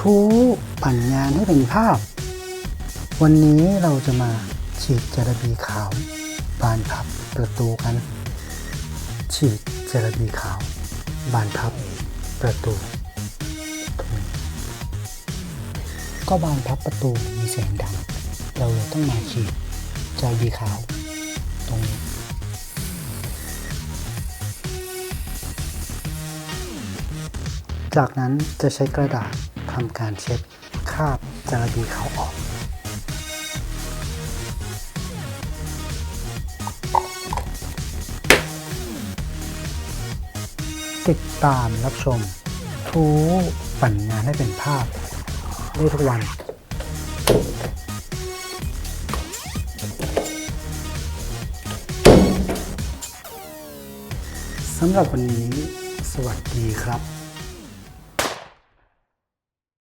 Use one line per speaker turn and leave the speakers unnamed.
ทูปั่นงานให้เป็นภาพ วันนี้เราจะมาฉีดจาระบีขาว บานพับประตูกัน ฉีดจาระบีขาว บานพับประตูก็บานพับประตูมีเสียงดัง เราเลยต้องมาฉีดจาระบีขาว ตรงนี้จากนั้นจะใช้กระดาษ ทำการเช็ดคราบจระบีขาออก ติดตามรับชม ทูปั่นงานให้เป็นภาพได้ทุกวันสำหรับวันนี้ สวัสดีครับ